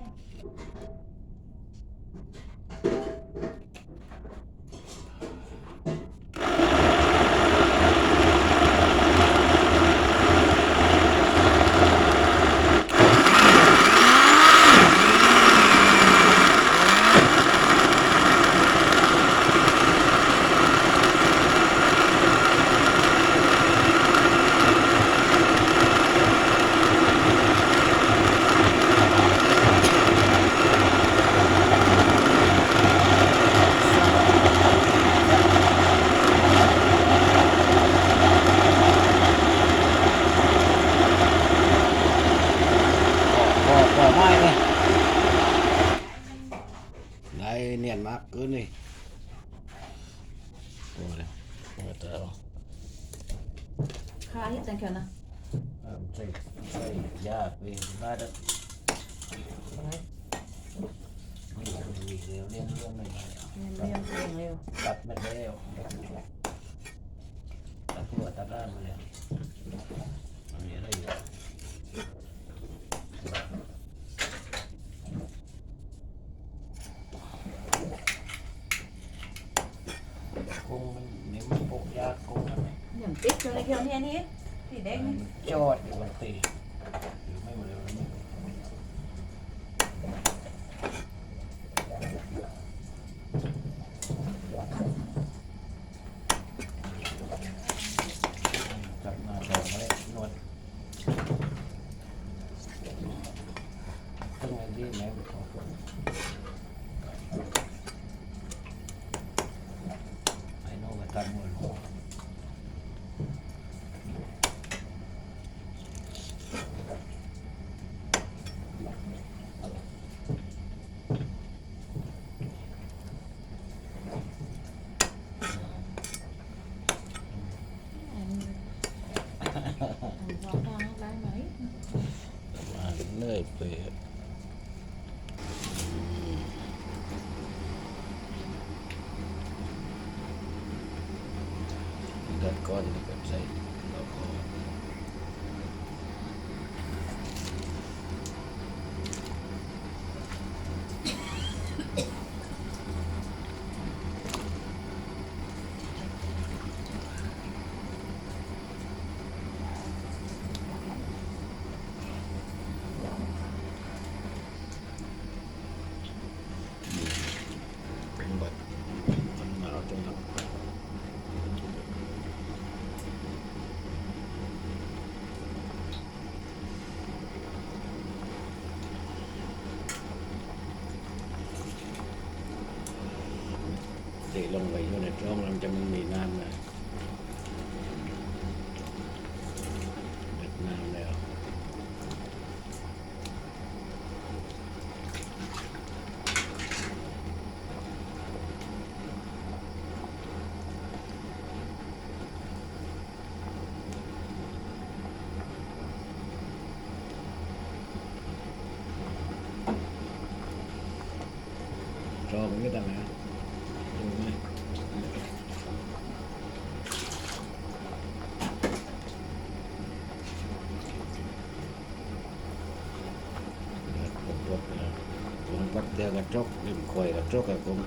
ない。 เรียนเร็วตัดไม่ได้แล้วตัดหัวตัดด้านมาแล้วมันมีอะไรอยู่คงมันนี่มันปกยากคงมันอย่างติ๊ก สีแดงโจอดอยู่บนตีอยู่ไม่หมดเลยวันนี้จับมาดอกมาเลยนวดต้องเงินดีไหมของผมไอ้โน่กับตันหมดโลก อันนี้อันนี้วางวางได้ไหม มาเลื่อยเปื่อย เกิดก้อนเกิดใส่แล้วก็เป็นบทมันมาเอาตรงนั้นตีลง ต้องมันจะมันมีน้ำนะเด็ดน้ำแล้วรอมันไม่ได้นะดูไหมเดี๋ยวผมรบนะผม ปับจกริมคอยกับจกกับผม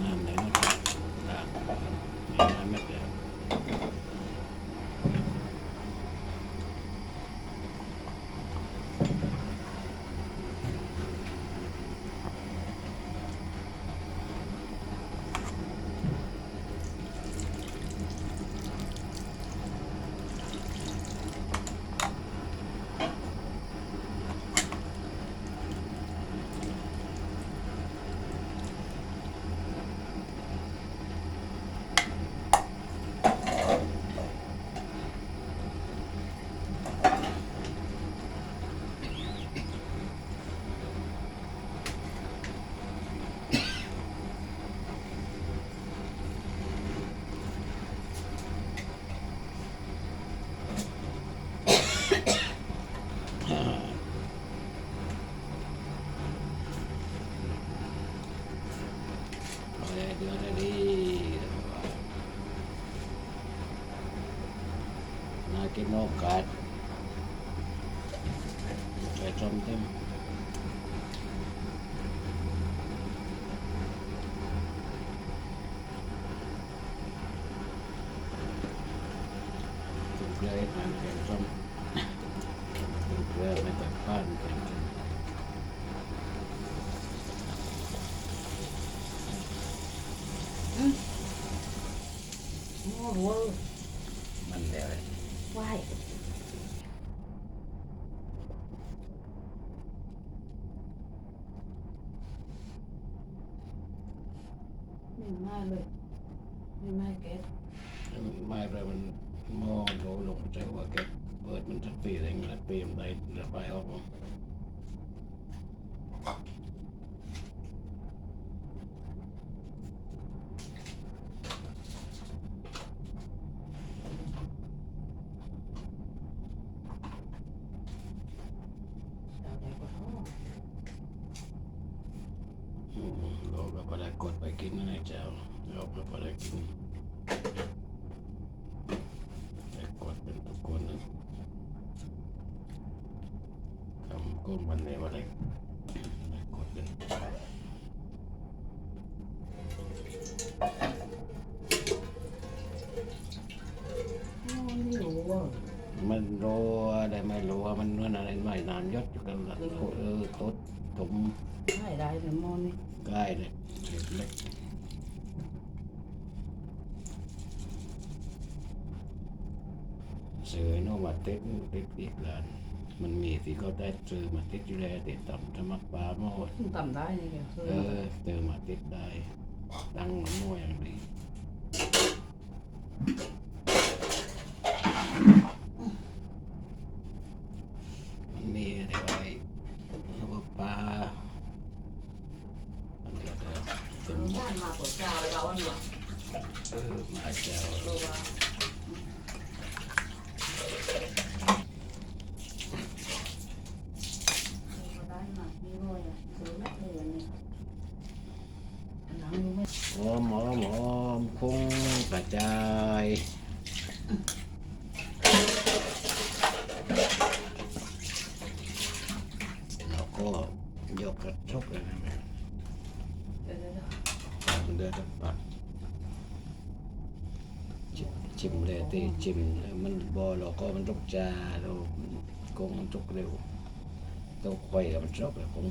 น้ำไหนนะครับน้ำไม่ กินโอกาสไปจมเต็มเลยมันเป็นจมเลือมาจากบ้านเป็นอืมโอ้โห ไม่เลยไม่ไม่เก็ตไม่เลยมันมองโถลงใจว่าเก็ตเปิดมันสักปีอะไรเงี้ยปีมันได้ระบายออกมาใจกว่าท้อ อืมเราก็พอได้ กดไปกินนะเจ้าเราก็พอได้กินได้กดเป็นทุกคนนะทำก้มวันนี้ว่าได้ได้กดเป็นโอ้ไม่รู้ว่ามันรัวได้ไม่รัวมันเนื้ออะไรไม่นานยศอยู่กันละเออตดถมไม่ได้เลยมอนี่ใกล้เลย เล็กเสือโนมาติดติดอีกแล้วมันมีที่เขาได้ซื้อมาติดอยู่แล้วติดต่ำสมัครปลาหมดถึงต่ำได้นี่แกคือเออเจอมาติดได้ ตั้งมันมั่วอย่างดีมันมีอะไรไว้แล้วก็ปลาอันเดียวเดียวเป็น บ้านมาปวดเจ้าเราอันหลังเอมาเจ้าตัวได้มามีรอยอะซื้อแม่เลยอันนี้อันหอมหอมหอมหอมพุ่งกระจายแล้วก็ยกกระชกเลยนะ เดี๋ยวเดี๋ยวเดี๋ยว เดือดปัดชิ ชิมเลยที่ชิมมันบอเราก็มันตกจาเรากงมันตกเร็วต้องคอยมันชอบเลยคง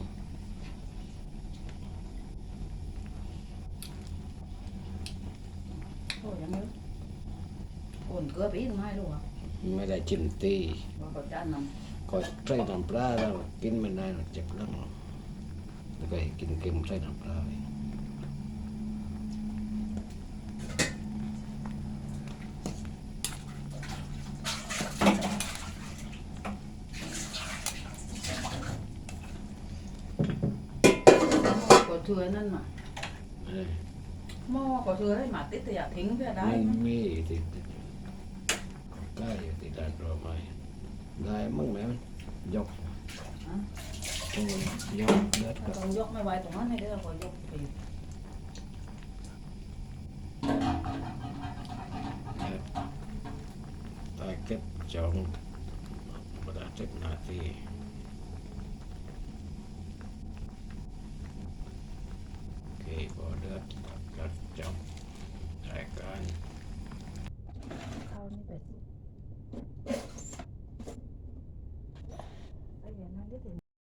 โอ้ยยังไม่โอนเกลือไปอีกไม่รู้อะไม่ได้ชิมตีว่าเขาจะนก็ใส่น้ำปลาแล้วกินไม่ได้หรอกเจ็บแล้วแล้วก็ให้กินเค็มใส่น้ำปลาไปำก็เถื่อนั่นมาเออหม้อก็เถื่อให้มาติดแต่อยากทิ้งเพื่อได้มันมีที่ใกล้อยู่ที่ด้านรอไม้ได้มึงไหมมันยกโอ้ยยกเลือดก็ต้องยกไม่ไหวตรงนั้นให้เด้อก็ยกไปเลือดตายเก็บจองประดาเจ็ดนาที Yeah.